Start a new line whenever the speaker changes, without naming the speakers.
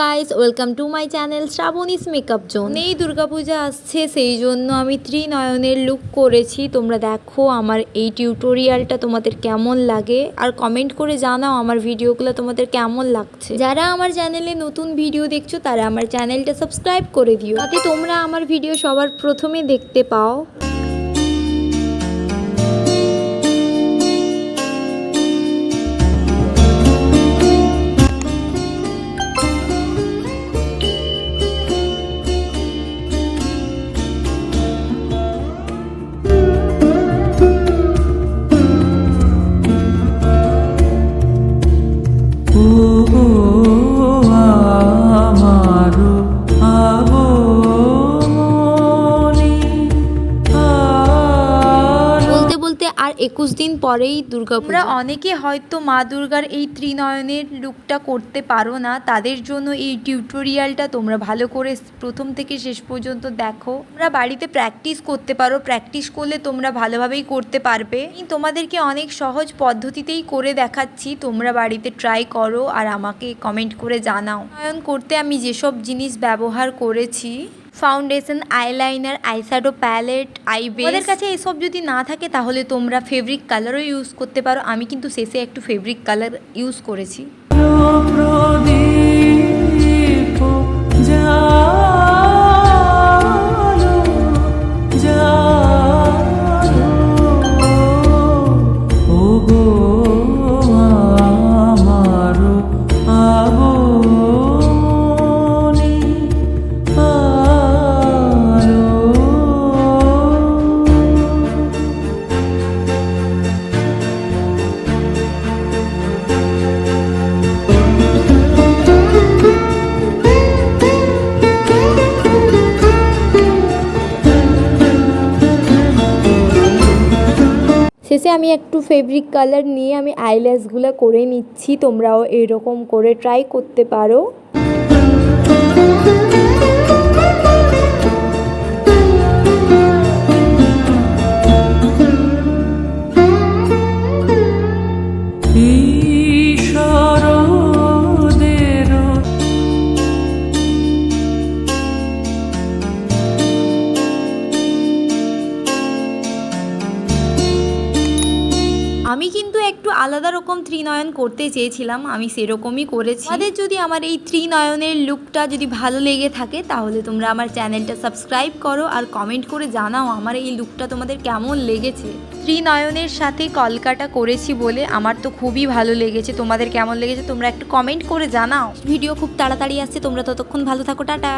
Guys welcome to my channel Shrabani's makeup zone এই দুর্গাপূজা আসছে সেই জন্য আমি ত্রিনয়নের লুক করেছি। তোমরা দেখো আমার এই টিউটোরিয়ালটা তোমাদের কেমন লাগে। আর কমেন্ট করে জানাও আমার ভিডিওগুলো তোমাদের কেমন লাগছে। যারা আমার চ্যানেলে নতুন ভিডিও দেখছ তারা আমার চ্যানেলটা সাবস্ক্রাইব করে দিও। তাতে তোমরা আমার ভিডিও সবার প্রথমে দেখতে পাও।
আর
একুশ দিন পরেই দুর্গা আমরা অনেকে হয়তো মা দুর্গার এই ত্রিনয়নের লুকটা করতে পারো না, তাদের জন্য এই টিউটোরিয়ালটা তোমরা ভালো করে প্রথম থেকে শেষ পর্যন্ত দেখো। তোমরা বাড়িতে প্র্যাকটিস করতে পারো, প্র্যাকটিস করলে তোমরা ভালোভাবেই করতে পারবে। তোমাদেরকে অনেক সহজ পদ্ধতিতেই করে দেখাচ্ছি, তোমরা বাড়িতে ট্রাই করো আর আমাকে কমেন্ট করে জানাও। করতে আমি যেসব জিনিস ব্যবহার করেছি ফাউন্ডেশন আইলাইনার আইশ্যাডো প্যালেট আই ওদের কাছে এসব যদি না থাকে তাহলে তোমরা ফেব্রিক কালারও ইউজ করতে পারো। আমি কিন্তু শেষে একটু ফেব্রিক কালার ইউজ করেছি। শেষে আমি একটু ফেব্রিক কালার নিয়ে আমি আইল্যাশগুলো করে নিচ্ছি, তোমরাও এরকম করে ট্রাই করতে পারো। আমি কিন্তু একটু আলাদা রকম ত্রিনয়ন করতে চেয়েছিলাম, আমি সেরকমই করেছি। আমাদের যদি আমার এই ত্রিনয়নের লুকটা যদি ভালো লেগে থাকে, তাহলে তোমরা আমার চ্যানেলটা সাবস্ক্রাইব করো আর কমেন্ট করে জানাও আমার এই লুকটা তোমাদের কেমন লেগেছে। ত্রিনয়নের সাথে কলকাটা করেছি বলে আমার তো খুবই ভালো লেগেছে, তোমাদের কেমন লেগেছে তোমরা একটু কমেন্ট করে জানাও। ভিডিও খুব তাড়াতাড়ি আসছে, তোমরা ততক্ষণ ভালো থাকো, টাটা।